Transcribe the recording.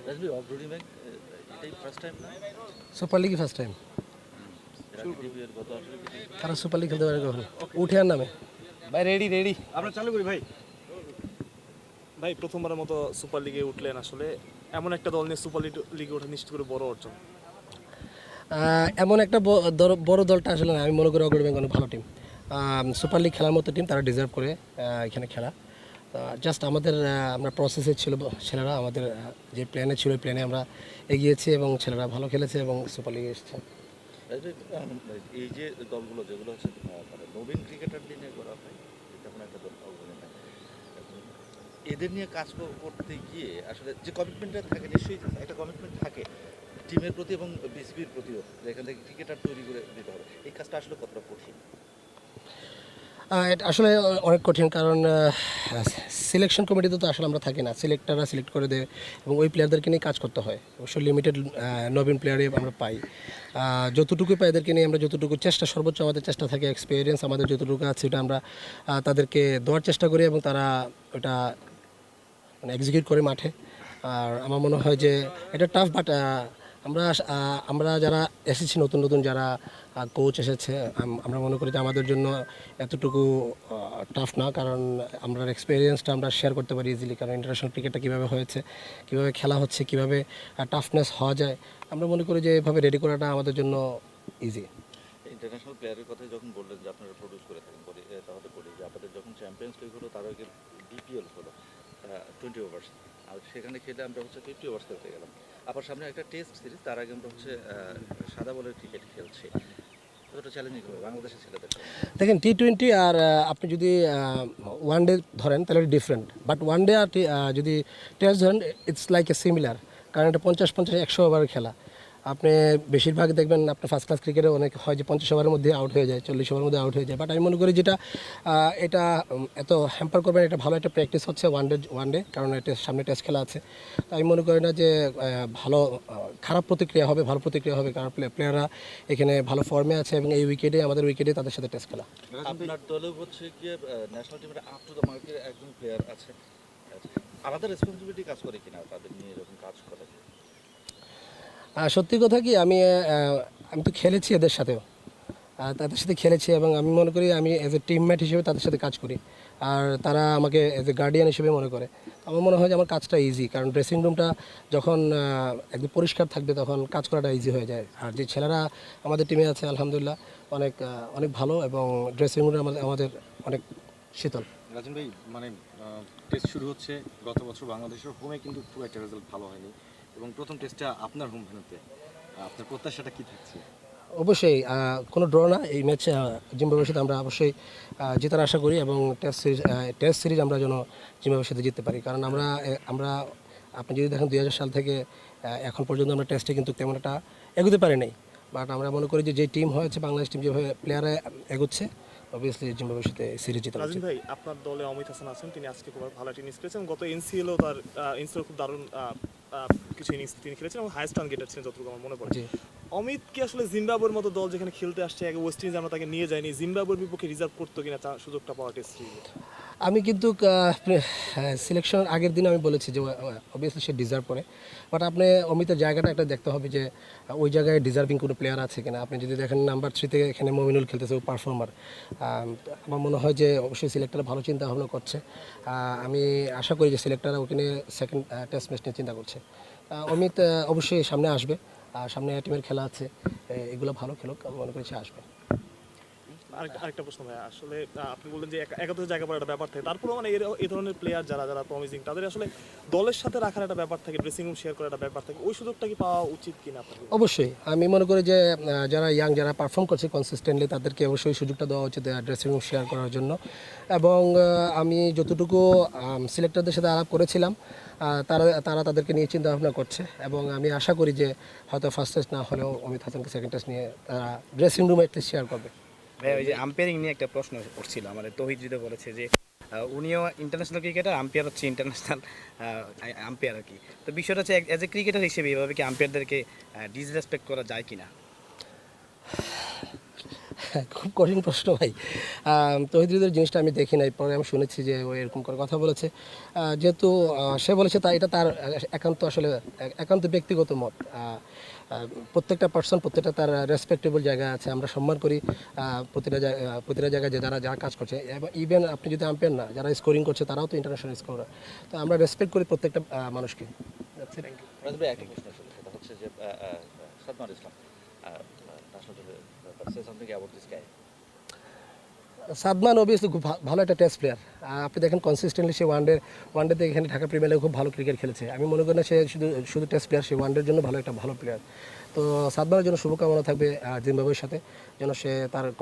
Bank এটাই first time না super লিগই ফার্স্ট টাইম তারা সুপার লিগ খেলতে পারে কখন উঠে আর নামে ভাই রেডি রেডি আমরা চালু করি ভাই ভাই প্রথমবারের মতো সুপার লিগে উঠলেন আসলে এমন একটা দল নিয়ে সুপার লিগে ওঠা নিশ্চিত করে বড় অর্জন এমন একটা বড় দলটা আসলে না আমি মনে করি অগ্রণী ব্যাংক অনেক ভালো টিম সুপার লিগ খেলার মতো টিম তারা ডিজার্ভ করে এখানে খেলা জাস্ট আমাদের আমরা প্রসেসে ছিল, ছেলেরা আমাদের যে প্ল্যানে ছিল প্ল্যানে আমরা এগিয়েছি এবং ছেলেরা ভালো খেলেছে এবং সুপার লিগে এসেছে। এই যে দলগুলো, যেগুলো হচ্ছে মানে নবীন ক্রিকেটার নিয়ে করা হয় তেমন একটা দল এদের নিয়ে কাজ করতে গিয়ে আসলে যে কমিটমেন্টটা থাকে, নিশ্চয়ই একটা কমিটমেন্ট থাকে টিমের প্রতি এবং বিসিবির প্রতিও, যে এখান থেকে ক্রিকেটার তৈরি করে দিতে হবে। এই কাজটা আসলে কতটা কঠিন? আসলে অনেক কঠিন কারণ সিলেকশন কমিটিতে তো আসলে আমরা থাকি না। সিলেক্টাররা সিলেক্ট করে দেয় এবং ওই প্লেয়ারদেরকে নিয়ে কাজ করতে হয়। অবশ্যই লিমিটেড নবীন প্লেয়ারে আমরা পাই। যতটুকু পাই এদেরকে নিয়ে আমরা যতটুকু চেষ্টা, সর্বোচ্চ আমাদের চেষ্টা থাকে এক্সপিরিয়েন্স আমাদের যতটুকু আছে ওটা আমরা তাদেরকে দেওয়ার চেষ্টা করি এবং তারা ওটা মানে এক্সিকিউট করে মাঠে। আর আমার মনে হয় যে এটা টাফ বাট আমরা আমরা যারা এসেছি, নতুন নতুন যারা কোচ এসেছে আমরা মনে করি যে আমাদের জন্য এতটুকু টাফ না। কারণ আমরা এক্সপিরিয়েন্সটা আমরা শেয়ার করতে পারি ইজিলি কারণ ইন্টারন্যাশনাল ক্রিকেটটা কীভাবে হয়েছে, কীভাবে খেলা হচ্ছে, কীভাবে টাফনেস হওয়া যায়, আমরা মনে করি যে এভাবে রেডি করাটা আমাদের জন্য ইজি ইন্টারন্যাশনাল প্লেয়ারের কথা যখন বললেন যে আপনারা প্রডিউস করে থাকেন, বলি তাহলে বলি যে আপনাদের যখন চ্যাম্পিয়ন্স লিগ হলো, তার আগে বিপিএল হলো টোয়েন্টি ওভার্স আর সেখানে খেলে আমরা হচ্ছে ফিফটি ওভার্স খেলতে গেলাম। আবার সামনে একটা টেস্ট সিরিজ তার আগে আমরা হচ্ছে সাদা বলের ক্রিকেট খেলছি। দেখেন টি টোয়েন্টি আর আপনি যদি ওয়ান ডে ধরেন, তাহলে ডিফারেন্ট বাট ওয়ান ডে আর যদি টেস্ট ধরেন ইটস লাইক এ সিমিলার কারণ এটা পঞ্চাশ পঞ্চাশ, একশো ওভারের খেলা। আপনি বেশিরভাগ দেখবেন আপনার ফার্স্ট ক্লাস ক্রিকেটে অনেক হয় যে পঞ্চাশ ওভারের মধ্যে আউট হয়ে যায় চল্লিশ ওভারের মধ্যে আউট হয়ে যায়। বাট আমি মনে করি যেটা এটা এত হ্যাম্পার করবেন এটা ভালো একটা প্র্যাকটিস হচ্ছে ওয়ান ডে ওয়ান ডে কারণ এটা সামনে টেস্ট খেলা আছে। তো আমি মনে করি না যে ভালো খারাপ প্রতিক্রিয়া হবে ভালো প্রতিক্রিয়া হবে কারণ প্লেয়াররা এখানে ভালো ফর্মে আছে এবং এই উইকেটে আমাদের উইকেটে তাদের সাথে টেস্ট খেলা। আপনার দলেও হচ্ছে গিয়ে ন্যাশনাল টিমের আপ টু দ্য মার্কের একজন প্লেয়ার আছে। আচ্ছা, আলাদা রেসপন্সিবিলিটি কাজ করে কিনা তাদের নিয়ে এরকম কাজ সত্যি কথা কি, আমি আমি তো খেলেছি এদের সাথেও। তাদের সাথে খেলেছি এবং আমি মনে করি আমি এজ এ টিমমেট হিসেবে তাদের সাথে কাজ করি। আর তারা আমাকে এজ এ গার্ডিয়ান হিসেবে মনে করে। আমার মনে হয় যে আমার কাজটা ইজি কারণ ড্রেসিং রুমটা যখন একদম পরিষ্কার থাকবে তখন কাজ করাটা ইজি হয়ে যায়। আর যে ছেলেরা আমাদের টিমে আছে, আলহামদুলিল্লাহ, অনেক অনেক ভালো এবং ড্রেসিং রুমটা আমাদের আমাদের অনেক শীতল। রাজন ভাই মানে টেস্ট শুরু হচ্ছে, গত বছর বাংলাদেশের হোমে কিন্তু খুব একটা রেজাল্ট ভালো হয়নি। এবং প্রথম টেস্টটা আপনার হোম ভেনুতে আপনার প্রত্যাশাটা কি থাকছে? অবশ্যই কোনো ড্র না। এই ম্যাচ জিম্বাবুয়ের সাথে আমরা অবশ্যই জেতার আশা করি এবং টেস্ট সিরিজ টেস্ট সিরিজ আমরা যেন জিম্বাবুয়ের সাথে জিততে পারি। কারণ আমরা আমরা আপনি যদি দেখেন দুই সাল থেকে এখন পর্যন্ত আমরা টেস্টে কিন্তু তেমন একটা এগোতে পারি নাই। বাট আমরা মনে করি যে যে টিম হয়েছে বাংলাদেশ টিম যেভাবে প্লেয়াররা এগোচ্ছে অবভিয়াসলি জিম্বাবুয়ের সাথে সিরিজ জেতা রাজীব উচিত। ভাই আপনার দলে অমিত হাসান আছেন তিনি আজকে খুব ভালো একটা ইনিংস খেলেছেন গত এনসিএলও তার এনসিএল খুব দারুণ কিছু ইনিংস তিনি খেলেছেন এবং হাইস্ট রান গেটার ছিলেন যতটুকু আমার মনে পড়ে। অমিত কি আসলে জিম্বাবুয়ের মতো দল যেখানে খেলতে আসছে আগে ওয়েস্ট ইন্ডিজ আমরা তাকে নিয়ে যাইনি জিম্বাবুয়ের বিপক্ষে রিজার্ভ করতো কিনা তার সুযোগটা পাওয়া টেস্ট আমি কিন্তু সিলেকশনের আগের দিন আমি বলেছি যে অবভিয়াসলি সে ডিজার্ভ করে। বাট আপনি অমিতের জায়গাটা একটা দেখতে হবে যে ওই জায়গায় ডিজার্ভিং কোনো প্লেয়ার আছে কিনা। আপনি যদি দেখেন নাম্বার থ্রিতে এখানে মমিনুল খেলতেছে ও পারফর্মার আমার মনে হয় যে অবশ্যই সিলেক্টর ভালো চিন্তা ভাবনা করছে আমি আশা করি যে সিলেক্টররা ওখানে সেকেন্ড টেস্ট ম্যাচ নিয়ে চিন্তা করছে। অমিত অবশ্যই সামনে আসবে। আর সামনে টিমের খেলা আছে এগুলো ভালো খেলুক আমি মনে করি সে আসবে। আরেকটা প্রশ্ন ভাই আসলে আপনি বললেন যে এক- একাদশ জায়গা পর একটা ব্যাপার থাকে। তারপরে মানে এই ধরনের প্লেয়ার যারা যারা প্রমিজিং তাদের আসলে দলের সাথে রাখার একটা ব্যাপার থাকে ড্রেসিং রুম শেয়ার করার একটা ব্যাপার থাকে। ওই সুযোগটা কি পাওয়া উচিত কিনা অবশ্যই। আমি মনে করি যে যারা ইয়াং যারা পারফর্ম করছে কনসিস্টেন্টলি তাদেরকে অবশ্যই সুযোগটা দেওয়া উচিত ড্রেসিং রুম শেয়ার করার জন্য। এবং আমি যতটুকু সিলেক্টরদের সাথে আলাপ করেছিলাম তারা তারা তাদেরকে নিয়ে চিন্তা ভাবনা করছে এবং আমি আশা করি যে হয়তো ফার্স্ট টেস্ট না হলেও অমিত হাসানকে সেকেন্ড টেস্ট নিয়ে তারা ড্রেসিং রুমে একটা শেয়ার করবে। ভাই ওই যে আম্পায়ারিং নিয়ে একটা প্রশ্ন উঠছিল, আমাদের তহিদ যদি বলেছে যে উনিও ইন্টারন্যাশনাল ক্রিকেটার আম্পায়ার হচ্ছে ইন্টারন্যাশনাল আম্পায়ার আর কি। তো বিষয়টা হচ্ছে অ্যাজ এ ক্রিকেটার হিসেবে এভাবে কি আম্পায়ারদেরকে ডিসরেসপেক্ট করা যায় কিনা? খুব কঠিন প্রশ্ন ভাই। তহিদুলের জিনিসটা আমি দেখি নাই পরে আমি শুনেছি যে ও এরকম করে কথা বলেছে। যেহেতু সে বলেছে তা এটা তার একান্ত আসলে একান্ত ব্যক্তিগত মত। প্রত্যেকটা পার্সন প্রত্যেকটা তার রেসপেক্টেবল জায়গা আছে আমরা সম্মান করি। প্রতিটা জায়গা- প্রতিটা জায়গায় যে যারা যারা কাজ করছে এবং ইভেন আপনি যদি আম্পায়ার না যারা স্কোরিং করছে তারাও তো ইন্টারন্যাশনাল স্কোরার তো আমরা রেসপেক্ট করি প্রত্যেকটা মানুষকে। একটা প্রশ্ন হচ্ছে যে ইসলাম। সাদমান অবভিয়াসলি খুব ভালো একটা টেস্ট প্লেয়ার আপনি দেখেন কনসিস্টেন্টলি সে ওয়ানডে ওয়ানডেতে এখানে ঢাকা প্রিমিয়ার লিগে খুব ভালো ক্রিকেট খেলেছে। আমি মনে করি না সে শুধু শুধু টেস্ট প্লেয়ার সে ওয়ানডের জন্য ভালো একটা ভালো প্লেয়ার তো সাদমানের জন্য শুভকামনা থাকবে জিম্বাবুয়ের সাথে। যেন সে তার